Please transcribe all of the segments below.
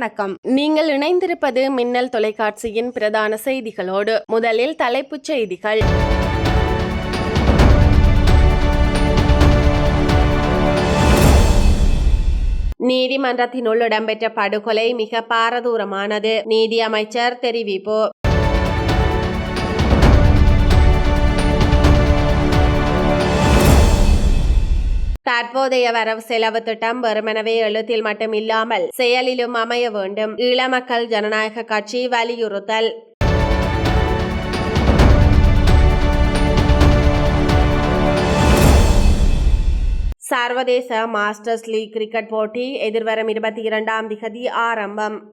வணக்கம். நீங்கள் இணைந்திருப்பது மின்னல் தொலைக்காட்சியின் பிரதான செய்திகளோடு முதலில் தலைப்புச் செய்திகள். நீதிமன்றத்தினுள் இடம்பெற்ற படுகொலை மிக பாரதூரமானது. நீதி அமைச்சர் தெரிவிப்பு தற்போதைய வரவு செலவு திட்டம் வெறுமனவே எழுத்தில் மட்டும் இல்லாமல் செயலிலும் அமைய வேண்டும். ஈழமக்கள் ஜனநாயக கட்சி வலியுறுத்தல். சர்வதேச மாஸ்டர்ஸ் லீக் கிரிக்கெட் போட்டி எதிர்வரும் இருபத்தி இரண்டாம் திகதி ஆரம்பம்.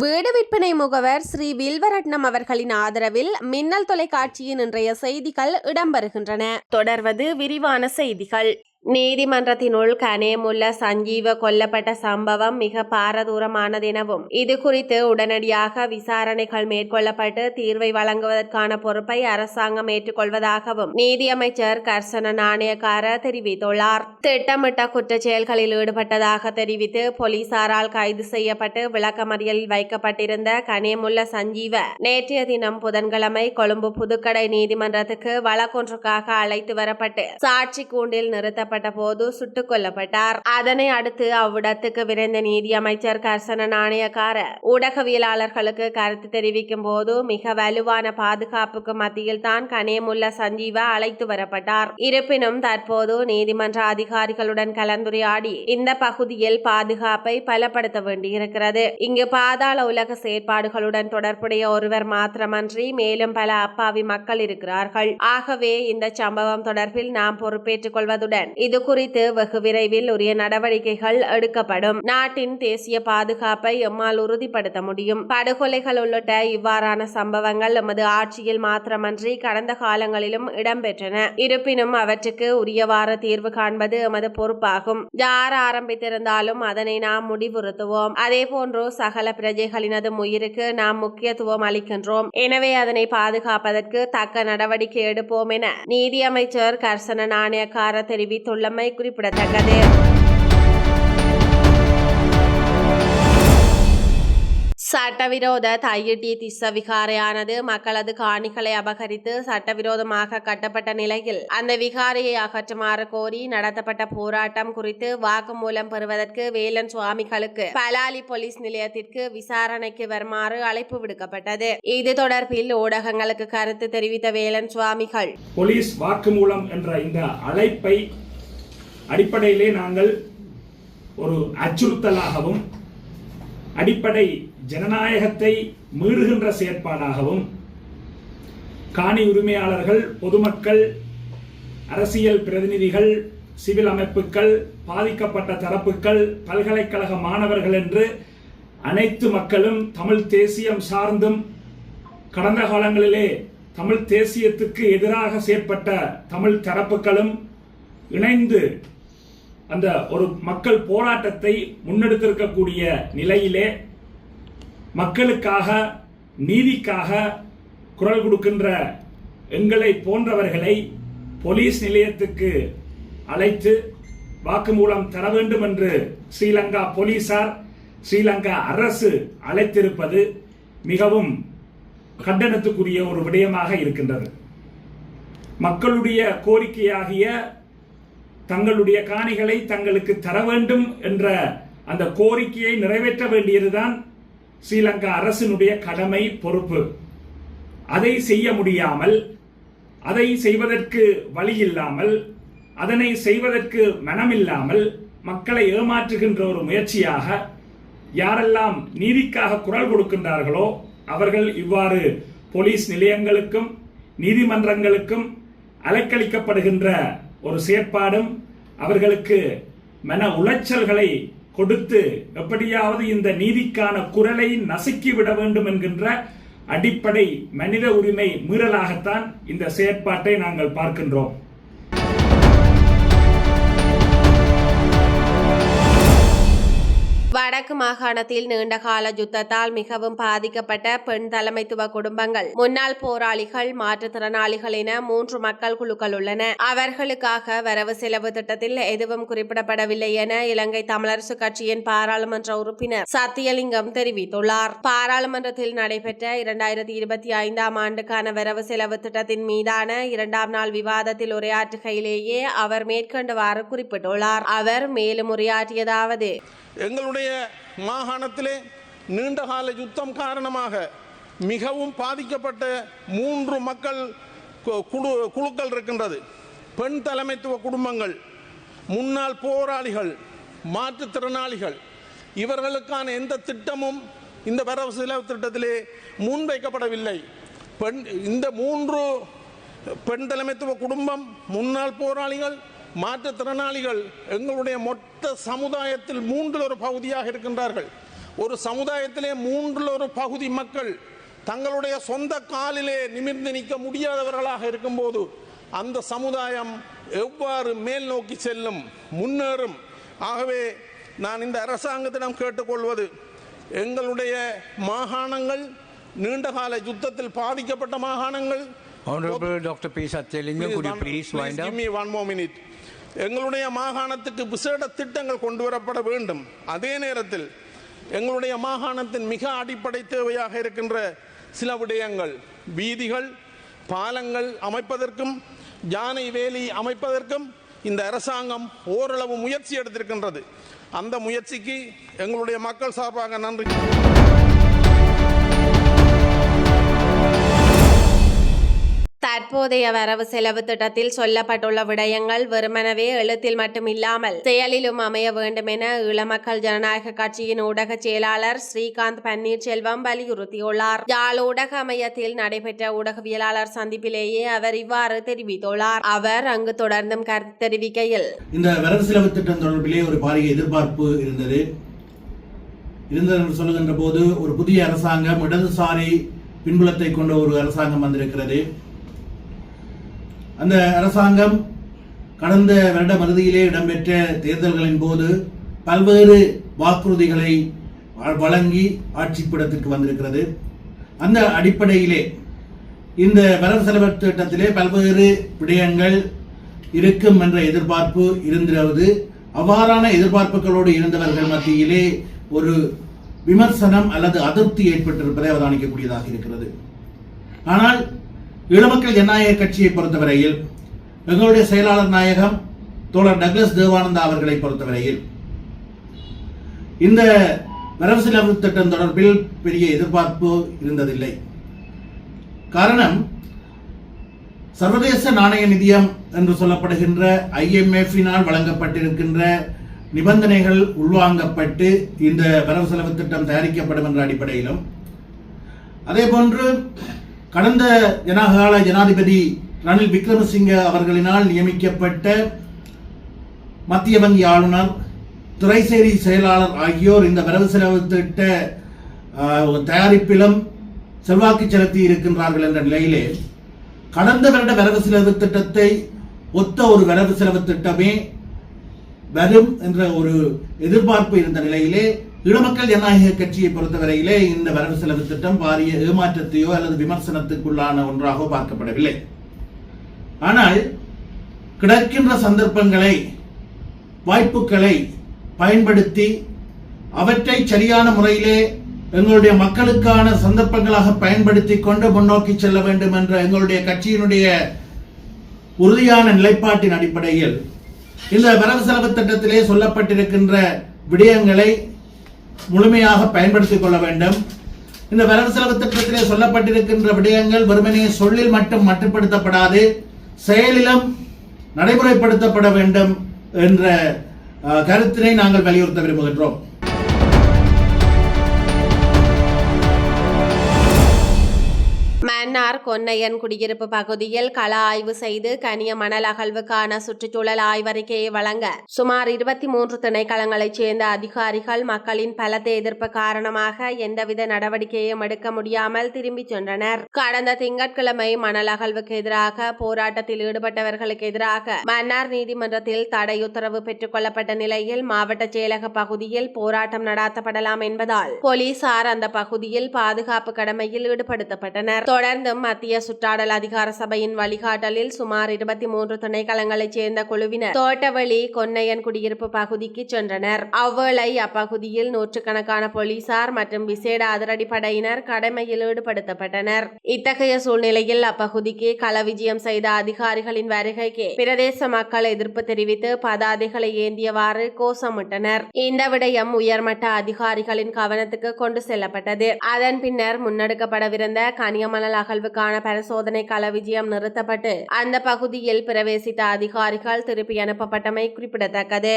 வீடு விற்பனை முகவர் ஸ்ரீ வில்வரட்னம் அவர்களின் ஆதரவில் மின்னல் தொலைக்காட்சியின் இன்றைய செய்திகள் இடம்பெறுகின்றன. தொடர்வது விரிவான செய்திகள். நீதிமன்றத்தினுள் கனேமுல்ல சஞ்சீவ கொல்லப்பட்ட சம்பவம் மிக பாரதூரமானதெனவும். இது குறித்து உடனடியாக விசாரணைகள் மேற்கொள்ளப்பட்டு தீர்வை வழங்குவதற்கான பொறுப்பை அரசாங்கம் ஏற்றுக்கொள்வதாகவும் நீதியமைச்சர் கர்சன நாணயக்கார தெரிவித்துள்ளார். திட்டமிட்ட குற்ற செயல்களில் ஈடுபட்டதாக தெரிவித்து போலீசாரால் கைது செய்யப்பட்டு விளக்கமறியலில் வைக்கப்பட்டிருந்த கனேமுல்ல சஞ்சீவ நேற்றைய தினம் புதன்கிழமை கொழும்பு புதுக்கடை நீதிமன்றத்துக்கு வழக்கொன்றுக்காக அழைத்து வரப்பட்டு சாட்சி கூண்டில் நிறுத்தப்பட்ட போது சுட்டுக் கொல்லப்பட்டார். அதனை அடுத்து அவ்விடத்துக்கு விரைந்த நீதி அமைச்சர் கர்சன நாணயக்கார ஊடகவியலாளர்களுக்கு கருத்து தெரிவிக்கும் போது மிக வலுவான பாதுகாப்புக்கு மத்தியில் தான் கனேமுல்ல சஞ்சீவா அழைத்து வரப்பட்டார். இருப்பினும் தற்போது நீதிமன்ற அதிகாரிகளுடன் கலந்துரையாடி இந்த பகுதியில் பாதுகாப்பை பலப்படுத்த வேண்டியிருக்கிறது. இங்கு பாதாள உலக செயற்பாடுகளுடன் தொடர்புடைய ஒருவர் மாத்திரமன்றி மேலும் பல அப்பாவி மக்கள் இருக்கிறார்கள். ஆகவே இந்த சம்பவம் தொடர்பில் நாம் பொறுப்பேற்றுக் கொள்வதுடன் இது குறித்து வெகு விரைவில் உரிய நடவடிக்கைகள் எடுக்கப்படும். நாட்டின் தேசிய பாதுகாப்பை எம்மால் உறுதிப்படுத்த முடியும். படுகொலைகள் உள்ளிட்ட இவ்வாறான சம்பவங்கள் எமது ஆட்சியில் மாத்திரமன்றி கடந்த காலங்களிலும் இடம்பெற்றன. இருப்பினும் அவற்றுக்கு உரியவாறு தீர்வு காண்பது எமது பொறுப்பாகும். யார் ஆரம்பித்திருந்தாலும் அதனை நாம் முடிவுறுத்துவோம். அதே போன்று சகல பிரஜைகளினது உயிருக்கு நாம் முக்கியத்துவம் அளிக்கின்றோம். எனவே அதனை பாதுகாப்பதற்கு தக்க நடவடிக்கை எடுப்போம் என நீதியமைச்சர் கர்சன நாணயக்கார தெரிவித்துள்ளமை குறிப்பிடத்தக்கது. சட்டவிரோத தையிட்டி திஸ்ஸ விகாரையானது மக்களது காணிகளை அபகரித்து சட்டவிரோதமாக கட்டப்பட்ட நிலையில் அந்த விகாரையை அகற்றுமாறு கோரி நடத்தப்பட்ட போராட்டம் குறித்து வாக்குமூலம் பெறுவதற்கு வேலன் சுவாமிகளுக்கு பலாலி போலீஸ் நிலையத்திற்கு விசாரணைக்கு வருமாறு அழைப்பு விடுக்கப்பட்டது. இது தொடர்பில் ஊடகங்களுக்கு கருத்து தெரிவித்த வேலன் சுவாமிகள். போலீஸ் வாக்குமூலம் என்ற இந்த அழைப்பை அடிப்படையிலே நாங்கள் ஒரு அச்சுறுத்தலாகவும் அடிப்படை ஜனநாயகத்தை மீறுகின்ற செயற்பாடாகவும் காணி உரிமையாளர்கள் பொதுமக்கள் அரசியல் பிரதிநிதிகள் சிவில் அமைப்புகள் பாதிக்கப்பட்ட தரப்புகள் பல்கலைக்கழக மாணவர்கள் என்று அனைத்து மக்களும் தமிழ் தேசியம் சார்ந்தும் கடந்த காலங்களிலே தமிழ் தேசியத்துக்கு எதிராக செயற்பட்ட தமிழ் தரப்புகளும் இணைந்து அந்த ஒரு மக்கள் போராட்டத்தை முன்னெடுத்திருக்கக்கூடிய நிலையிலே மக்களுக்காக நீதிக்காக குரல் கொடுக்கின்ற எங்களை போன்றவர்களை போலீஸ் நிலையத்துக்கு அழைத்து வாக்குமூலம் தர வேண்டும் என்று ஸ்ரீலங்கா போலீசார் ஸ்ரீலங்கா அரசு அழைத்திருப்பது மிகவும் கண்டனத்துக்குரிய ஒரு விடயமாக இருக்கின்றது. மக்களுடைய கோரிக்கையாகிய தங்களுடைய காணிகளை தங்களுக்கு தர வேண்டும் என்ற அந்த கோரிக்கையை நிறைவேற்ற வேண்டியதுதான் ஸ்ரீலங்கா அரசினுடைய கடமை பொறுப்பு. அதை செய்ய முடியாமல் அதை செய்வதற்கு வழி இல்லாமல் அதனை செய்வதற்கு மனமில்லாமல் மக்களை ஏமாற்றுகின்ற ஒரு முயற்சியாக யாரெல்லாம் நீதிக்காக குரல் கொடுக்கின்றார்களோ அவர்கள் இவ்வாறு போலீஸ் நிலையங்களுக்கும் நீதிமன்றங்களுக்கும் அலைக்கழிக்கப்படுகின்ற ஒரு செயற்பாடும் அவர்களுக்கு மன உளைச்சல்களை கொடுத்து எப்படியாவது இந்த நீதிக்கான குரலை நசுக்கி விட வேண்டும் என்கின்ற அடிப்படை மனித உரிமை மீறலாகத்தான் இந்த செயற்பாட்டை நாங்கள் பார்க்கின்றோம். வடக்கு மாகாணத்தில் நீண்டகால யுத்தத்தால் மிகவும் பாதிக்கப்பட்ட பெண் தலைமைத்துவ குடும்பங்கள் முன்னாள் போராளிகள் மாற்றுத்திறனாளிகள் என மூன்று மக்கள் குழுக்கள் உள்ளன. அவர்களுக்காக வரவு செலவு திட்டத்தில் எதுவும் குறிப்பிடப்படவில்லை என இலங்கை தமிழரசு கட்சியின் பாராளுமன்ற உறுப்பினர் சத்தியலிங்கம் தெரிவித்துள்ளார். பாராளுமன்றத்தில் நடைபெற்ற இரண்டாயிரத்தி இருபத்தி ஐந்தாம் ஆண்டுக்கான வரவு செலவு திட்டத்தின் மீதான இரண்டாம் நாள் விவாதத்தில் உரையாற்றுகையிலேயே அவர் மேற்கண்டவாறு குறிப்பிட்டுள்ளார். அவர் மேலும் உரையாற்றியதாவது எங்களுடைய மாகாணத்திலே நீண்டகால யுத்தம் காரணமாக மிகவும் பாதிக்கப்பட்ட மூன்று மக்கள் குழு குழுக்கள் இருக்கின்றது. பெண் தலைமைத்துவ குடும்பங்கள் முன்னாள் போராளிகள் மாற்றுத்திறனாளிகள் இவர்களுக்கான எந்த திட்டமும் இந்த வரவு செலவு திட்டத்திலே முன்வைக்கப்படவில்லை பெண் இந்த மூன்று பெண் தலைமைத்துவ குடும்பம் முன்னாள் போராளிகள் மாற்றுத்திறனாளிகள் எங்களுடைய மொத்த சமுதாயத்தில் மூன்றில் ஒரு பகுதியாக இருக்கின்றார்கள் ஒரு சமுதாயத்திலே மூன்றில் ஒரு பகுதி மக்கள் தங்களுடைய சொந்த காலிலே நிமிர்ந்து நிற்க முடியாதவர்களாக இருக்கும்போது அந்த சமுதாயம் எவ்வாறு மேல் நோக்கி செல்லும் முன்னேறும் ஆகவே நான் இந்த அரசாங்கத்திடம் கேட்டுக்கொள்வது எங்களுடைய மாகாணங்கள் நீண்டகால யுத்தத்தில் பாதிக்கப்பட்ட மாகாணங்கள் Honorable Dr. P. Satyalingam, could you please wind give up? me one more minute. எங்களுடைய மாகாணத்துக்கு விசேட திட்டங்கள் கொண்டு வரப்பட வேண்டும். அதே நேரத்தில் எங்களுடைய மாகாணத்தின் மிக அடிப்படை தேவையாக இருக்கின்ற சில விடயங்கள் வீதிகள் பாலங்கள் அமைப்பதற்கும் யானை வேலி அமைப்பதற்கும் இந்த அரசாங்கம் ஓரளவு முயற்சி எடுத்திருக்கின்றது. அந்த முயற்சிக்கு எங்களுடைய மக்கள் சார்பாக நன்றி. தற்போதைய வரவு செலவு திட்டத்தில் சொல்லப்பட்டுள்ள விடயங்கள் வெறுமனவே எழுத்தில் மட்டுமில்லாமல் செயலிலும் அமைய வேண்டும் என இளமக்கள் ஜனநாயக கட்சியின் ஊடக செயலாளர் ஸ்ரீகாந்த் பன்னீர்செல்வம் வலியுறுத்தியுள்ளார். யாழ் ஊடக அமையத்தில் நடைபெற்ற ஊடகவியலாளர் சந்திப்பிலேயே அவர் இவ்வாறு தெரிவித்துள்ளார். அவர் அங்கு தொடர்ந்தும் கருத்து தெரிவிக்கையில் இந்த வரவு செலவு திட்டம் தொடர்பிலே ஒரு பாரிய எதிர்பார்ப்பு இருந்தது. இருந்தது சொல்லுகின்ற போது ஒரு புதிய அரசாங்கம் இடதுசாரி பின்புலத்தை கொண்ட ஒரு அரசாங்கம் வந்திருக்கிறது. அந்த அரசாங்கம் கடந்த வருட மறுதியிலே இடம்பெற்ற தேர்தல்களின் போது பல்வேறு வாக்குறுதிகளை வ- வழங்கி ஆட்சிப்பிடத்திற்கு வந்திருக்கிறது. அந்த அடிப்படையிலே இந்த வரவு செலவு திட்டத்திலே பல்வேறு விடயங்கள் இருக்கும் என்ற எதிர்பார்ப்பு இருந்திருவது அவ்வாறான எதிர்பார்ப்புகளோடு இருந்தவர்கள் மத்தியிலே ஒரு விமர்சனம் அல்லது அதிருப்தி ஏற்பட்டிருப்பதை அவதானிக்கக்கூடியதாக இருக்கிறது. ஆனால் இளமக்கள் ஜனநாயக கட்சியை பொறுத்தவரையில் எங்களுடைய செயலாளர் நாயகம் தோழர் டக்ளஸ் தேவானந்தா அவர்களை பொறுத்தவரையில் இந்த வரவு செலவு திட்டம் தொடர்பில் பெரிய எதிர்பார்ப்பு இருந்ததில்லை. காரணம் சர்வதேச நாணய நிதியம் என்று சொல்லப்படுகின்ற ஐஎம்எஃபினால் வழங்கப்பட்டிருக்கின்ற நிபந்தனைகள் உள்வாங்கப்பட்டு இந்த வரவு செலவு திட்டம் தயாரிக்கப்படும் என்ற அடிப்படையிலும் அதே போன்று கடந்த ஜனகால ஜனாதிபதி ரணில் விக்ரமசிங்க அவர்களினால் நியமிக்கப்பட்ட மத்திய வங்கி ஆளுநர் துறைசேரி செயலாளர் ஆகியோர் இந்த வரவு செலவு திட்ட தயாரிப்பிலும் செல்வாக்கு செலுத்தி இருக்கின்றார்கள் என்ற நிலையிலே கடந்த வருட வரவு செலவு திட்டத்தை ஒத்த ஒரு வரவு செலவு திட்டமே வரும் என்ற ஒரு எதிர்பார்ப்பு இருந்த நிலையிலே ஈழமக்கள் ஜனநாயக கட்சியை பொறுத்தவரையிலே இந்த வரவு செலவு திட்டம் பாரிய ஏமாற்றத்தையோ அல்லது விமர்சனத்துக்குள்ளான ஒன்றாகவோ பார்க்கப்படவில்லை. ஆனால் கிடக்கின்ற சந்தர்ப்பங்களை வாய்ப்புகளை பயன்படுத்தி அவற்றை சரியான முறையிலே எங்களுடைய மக்களுக்கான சந்தர்ப்பங்களாக பயன்படுத்தி கொண்டு முன்னோக்கி செல்ல வேண்டும் என்ற எங்களுடைய கட்சியினுடைய உறுதியான நிலைப்பாட்டின் அடிப்படையில் இந்த வரவு செலவு திட்டத்திலே சொல்லப்பட்டிருக்கின்ற விடயங்களை முழுமையாக பயன்படுத்திக் கொள்ள வேண்டும். இந்த வரவு செலவு திட்டத்திலே சொல்லப்பட்டிருக்கின்ற விடயங்கள் வெறுமனே சொல்லில் மட்டும் மட்டுப்படுத்தப்படாது செயலிலும் நடைமுறைப்படுத்தப்பட வேண்டும் என்ற கருத்தினை நாங்கள் வலியுறுத்த விரும்புகின்றோம். மன்னார் கொன்னையன் குடியிருப்பு பகுதியில் கள ஆய்வு செய்து கனிய மணல் அகழ்வுக்கான சுற்றுச்சூழல் ஆய்வறிக்கையை வழங்க சுமார் இருபத்தி மூன்று திணைக்களங்களைச் சேர்ந்த அதிகாரிகள் மக்களின் பலத்த எதிர்ப்பு காரணமாக எந்தவித நடவடிக்கையும் எடுக்க முடியாமல் திரும்பிச் சென்றனர். கடந்த திங்கட்கிழமை மணல் அகழ்வுக்கு எதிராக போராட்டத்தில் ஈடுபட்டவர்களுக்கு எதிராக மன்னார் நீதிமன்றத்தில் தடை உத்தரவு பெற்றுக் கொள்ளப்பட்ட நிலையில் மாவட்ட செயலக பகுதியில் போராட்டம் நடாத்தப்படலாம் என்பதால் போலீசார் அந்த பகுதியில் பாதுகாப்பு கடமையில் ஈடுபடுத்தப்பட்டனர். தொடர்ந்தும் மத்திய சுற்றாடல் அதிகார சபையின் வழிகாட்டலில் சுமார் இருபத்தி மூன்று துணைக்களங்களைச் சேர்ந்த குழுவினர் தோட்டவழி கொன்னையன் குடியிருப்பு பகுதிக்கு சென்றனர். அவ்வேளை அப்பகுதியில் நூற்றுக்கணக்கான போலீசார் மற்றும் விசேட அதிரடிப்படையினர் கடமையில் ஈடுபடுத்தப்பட்டனர். இத்தகைய சூழ்நிலையில் அப்பகுதிக்கு கள விஜயம் செய்த அதிகாரிகளின் வருகைக்கு பிரதேச மக்கள் எதிர்ப்பு தெரிவித்து பதாதைகளை ஏந்தியவாறு கோஷமிட்டனர். இந்த விடயம் உயர்மட்ட அதிகாரிகளின் கவனத்துக்கு கொண்டு செல்லப்பட்டது. அதன் பின்னர் முன்னெடுக்கப்படவிருந்த கனியமணல் அகழ்வுக்கான பரிசோதனை கள விஜயம் நிறுத்தப்பட்டு அந்த பகுதியில் பிரவேசித்த அதிகாரிகள் திருப்பி அனுப்பப்பட்டமை குறிப்பிடத்தக்கது.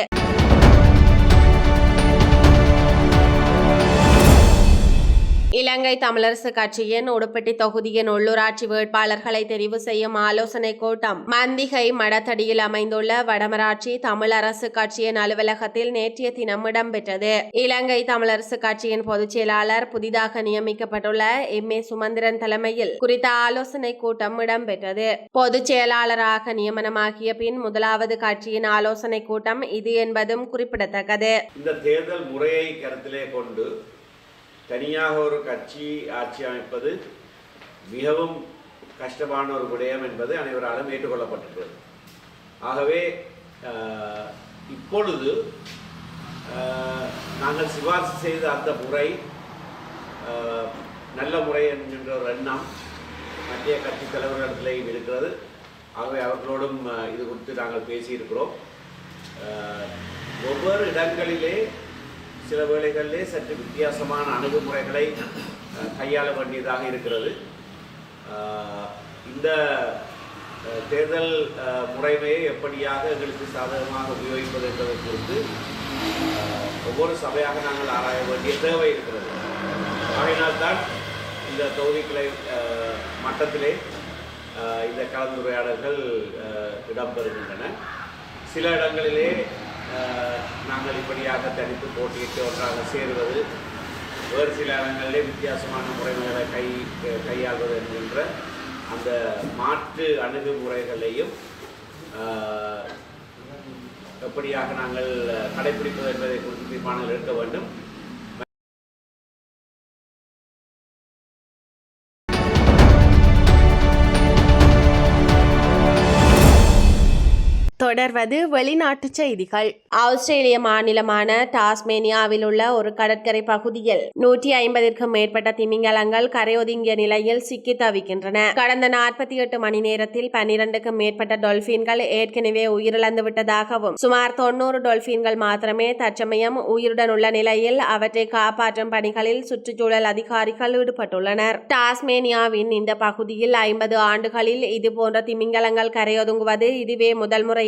இலங்கை தமிழரசு கட்சியின் உடுப்பட்டி தொகுதியின் உள்ளூராட்சி வேட்பாளர்களை தெரிவு செய்யும் ஆலோசனை கூட்டம் மந்திகை மடத்தடியில் அமைந்துள்ள வடமராட்சி தமிழரசு கட்சியின் அலுவலகத்தில் நேற்றைய தினம் இடம்பெற்றது. இலங்கை தமிழரசு கட்சியின் பொதுச் செயலாளர் புதிதாக நியமிக்கப்பட்டுள்ள எம். ஏ. சுமந்திரன் தலைமையில் குறித்த ஆலோசனை கூட்டம் இடம்பெற்றது. பொதுச் செயலாளராக நியமனமாகிய பின் முதலாவது கட்சியின் ஆலோசனை கூட்டம் இது என்பதும் குறிப்பிடத்தக்கது. இந்த தேர்தல் முறையை கருத்திலே கொண்டு தனியாக ஒரு கட்சி ஆட்சி அமைப்பது மிகவும் கஷ்டமான ஒரு விடயம் என்பது அனைவராலும் ஏற்றுக்கொள்ளப்பட்டுள்ளது ஆகவே இப்பொழுது நாங்கள் சிபாரிசு செய்த அந்த முறை நல்ல முறை என்கின்ற ஒரு எண்ணம் மத்திய கட்சி தலைவர்களிடத்திலேயும் இருக்கிறது. ஆகவே அவர்களோடும் இது குறித்து நாங்கள் பேசியிருக்கிறோம். ஒவ்வொரு இடங்களிலே சில வேளைகளிலே சற்று வித்தியாசமான அணுகுமுறைகளை கையாள வேண்டியதாக இருக்கிறது. இந்த தேர்தல் முறைமையை எப்படியாக எங்களுக்கு சாதகமாக உபயோகிப்பது என்பதை குறித்து ஒவ்வொரு சபையாக நாங்கள் ஆராய வேண்டிய தேவை இருக்கிறது. ஆகையினால்தான் இந்த தொகுதிகளை மட்டத்திலே இந்த கலந்துரையாடல்கள் இடம்பெறுகின்றன. சில இடங்களிலே தனித்து போட்டியிட்டு ஒன்றாக சேருவது வேறு சில இடங்களிலே வித்தியாசமான முறைகளை கை கையாள்வது என்கின்ற அந்த மாற்று அணுகுமுறைகளையும் எப்படியாக நாங்கள் கடைபிடிப்பது என்பதை குறித்து தீர்மானங்கள் எடுக்க வேண்டும். தொடர்வது வெளிநாட்டு செய்திகள். ஆஸ்திரேலிய மாநிலமான டாஸ்மேனியாவில் உள்ள ஒரு கடற்கரை பகுதியில் நூற்றி ஐம்பதிற்கும் மேற்பட்ட திமிங்கலங்கள் கரையொதுங்கிய நிலையில் சிக்கி தவிக்கின்றன. கடந்த நாற்பத்தி எட்டு மணி நேரத்தில் பன்னிரண்டுக்கும் மேற்பட்ட டொல்பின்கள் ஏற்கனவே உயிரிழந்து விட்டதாகவும் சுமார் தொன்னூறு டொல்பின்கள் மாத்திரமே தற்சமயம் உயிருடன் உள்ள நிலையில் அவற்றை காப்பாற்றும் பணிகளில் சுற்றுச்சூழல் அதிகாரிகள் ஈடுபட்டுள்ளனர். டாஸ்மேனியாவின் இந்த பகுதியில் ஐம்பது ஆண்டுகளில் இதுபோன்ற திமிங்கலங்கள் கரையொதுங்குவது இதுவே முதல் முறை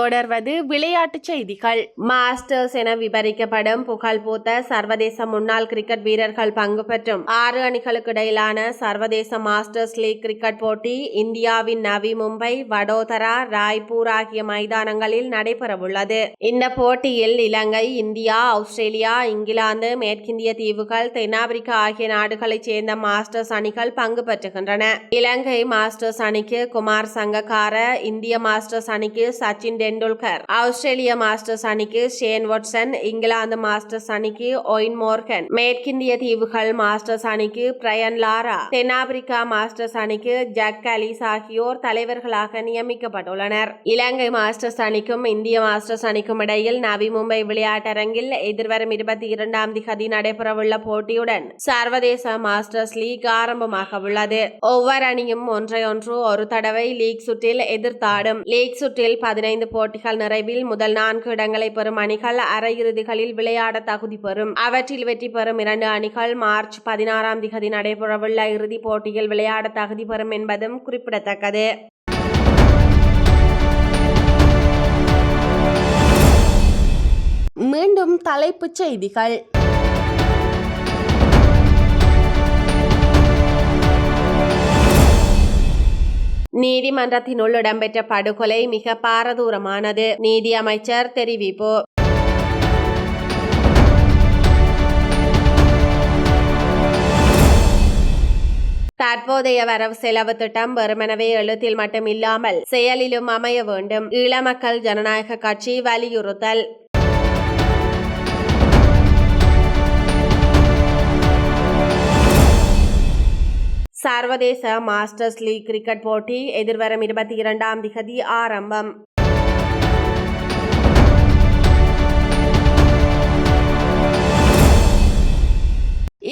தொடர்வது விளையாட்டுச் செய்திகள். மாஸ்டர்ஸ் என விவரிக்கப்படும் புகழ்பூத்த சர்வதேச முன்னாள் கிரிக்கெட் வீரர்கள் பங்கு பெற்றும் ஆறு அணிகளுக்கு இடையிலான சர்வதேச மாஸ்டர்ஸ் லீக் கிரிக்கெட் போட்டி இந்தியாவின் நவி மும்பை வடோதரா ராய்பூர் ஆகிய மைதானங்களில் நடைபெறவுள்ளது. இந்த போட்டியில் இலங்கை இந்தியா ஆஸ்திரேலியா இங்கிலாந்து மேற்கிந்திய தீவுகள் தென்னாப்பிரிக்கா ஆகிய நாடுகளைச் சேர்ந்த மாஸ்டர்ஸ் அணிகள் பங்கு பெற்றுகின்றன. இலங்கை மாஸ்டர்ஸ் அணிக்கு குமார் சங்கக்கார இந்திய மாஸ்டர்ஸ் அணிக்கு சச்சின் டெண்டுல்கர் ஆஸ்திரேலிய மாஸ்டர்ஸ் அணிக்கு ஷேன் வாட்சன் இங்கிலாந்து மாஸ்டர்ஸ் அணிக்கு ஒயின் மோர்கன். மேற்கிந்திய தீவுகள் மாஸ்டர்ஸ் அணிக்கு பிரயன் லாரா. தென்னாப்பிரிக்கா மாஸ்டர்ஸ் அணிக்கு ஜக் அலிஸ் ஆகியோர் தலைவர்களாக நியமிக்கப்பட்டுள்ளனர். இலங்கை மாஸ்டர்ஸ் அணிக்கும் இந்திய மாஸ்டர்ஸ் அணிக்கும் இடையில் நவி மும்பை விளையாட்டரங்கில் எதிர்வரும் இருபத்தி இரண்டாம் திகதி நடைபெறவுள்ள போட்டியுடன் சர்வதேச மாஸ்டர்ஸ் லீக் ஆரம்பமாக உள்ளது. ஒவ்வொரு அணியும் ஒன்றையொன்று ஒரு தடவை லீக் சுற்றில் எதிர்த்தாடும். லீக் சுற்றில் பதினைந்து போட்டிகள் நிறைவில் முதல் நான்கு இடங்களை பெறும் அணிகள் அரையிறுதிகளில் விளையாட தகுதி பெறும். அவற்றில் வெற்றி பெறும் இரண்டு அணிகள் மார்ச் பதினாறாம் திகதி நடைபெறவுள்ள இறுதிப் போட்டியில் விளையாட தகுதி பெறும் என்பதும் குறிப்பிடத்தக்கது. மீண்டும் தலைப்புச் செய்திகள். நீதிமன்றத்தினுள் இடம்பெற்ற படுகொலை மிக பாரதூரமானது. நீதி அமைச்சர் தெரிவிப்பு தற்போதைய வரவு செலவு திட்டம் வெறுமனவே எழுத்தில் மட்டும் இல்லாமல் செயலிலும் அமைய வேண்டும். ஈழ மக்கள் ஜனநாயக கட்சி வலியுறுத்தல். சர்வதேச மாஸ்டர்ஸ் லீக் கிரிக்கெட் போட்டி எதிர்வரும் இருபத்தி இரண்டாம் திகதி ஆரம்பம்.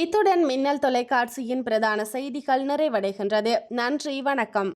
இத்துடன் மின்னல் தொலைக்காட்சியின் பிரதான செய்திகள் நிறைவடைகின்றது. நன்றி வணக்கம்.